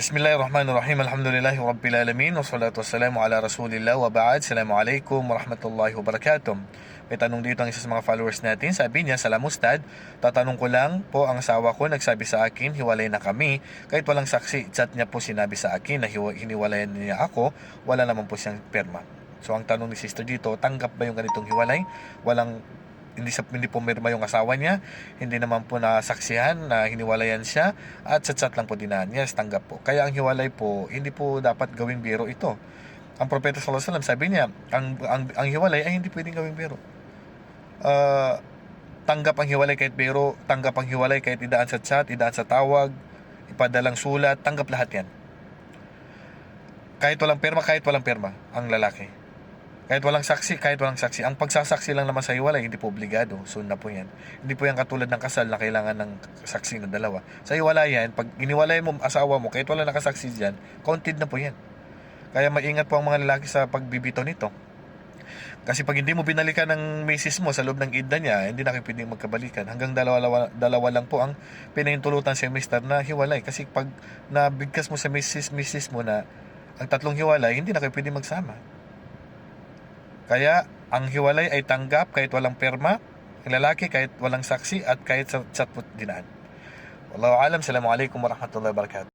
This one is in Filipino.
Bismillahirrahmanirrahim. Alhamdulillahi Rabbil Alamin. Wassalatu wassalamu ala Rasulillah wa ba'd. Assalamualaikum warahmatullahi wabarakatuh. May tanong dito ang isa sa mga followers natin. Sabi niya, Salam Ustad, tatanong ko lang po ang asawa ko nagsabi sa akin, hiwalay na kami. Kahit walang saksi, chat niya po sinabi sa akin na hiniwalayan niya ako, wala naman po siyang perma. So ang tanong ni sister dito, tanggap ba yung ganitong hiwalay? Walang hindi sa hindi pumirma yung asawa niya, hindi naman po nasaksihan na hiniwalayan siya at sa chat lang po dinaan. Yes, tanggap po. Kaya ang hiwalay po, hindi po dapat gawing biro ito. Ang propeta sallallahu alaihi wasallam sabi niya, ang, ang ang hiwalay ay hindi pwedeng gawing biro. Ah, tanggap ang hiwalay kahit biro, tanggap ang hiwalay kahit idaan sa chat, idaan sa tawag, ipadalang sulat, tanggap lahat yan. Kahit walang perma, kahit walang perma, ang lalaki. Kahit walang saksi, kahit walang saksi. Ang pagsasaksi lang naman sa hiwalay, hindi po obligado. Sunna po yan. Hindi po yan katulad ng kasal na kailangan ng saksi na dalawa. Sa hiwalayan, pag iniwalay mo asawa mo, kahit wala nakasaksi dyan, counted na po yan. Kaya maingat po ang mga lalaki sa pagbibito nito. Kasi pag hindi mo binalikan ng misis mo sa loob ng idda niya, hindi na kayo magkabalikan. Hanggang dalawa, dalawa lang po ang pinahintulutan sa mister na hiwalay. Kasi pag nabigkas mo sa misis, misis mo na ang tatlong hiwalay, hindi na kayo pwedeng magsama. Kaya, ang hiwalay ay tanggap kahit walang perma, ang lalaki kahit walang saksi at kahit sa chat po dinaan. Wallahu alam. Assalamualaikum warahmatullahi wabarakatuh.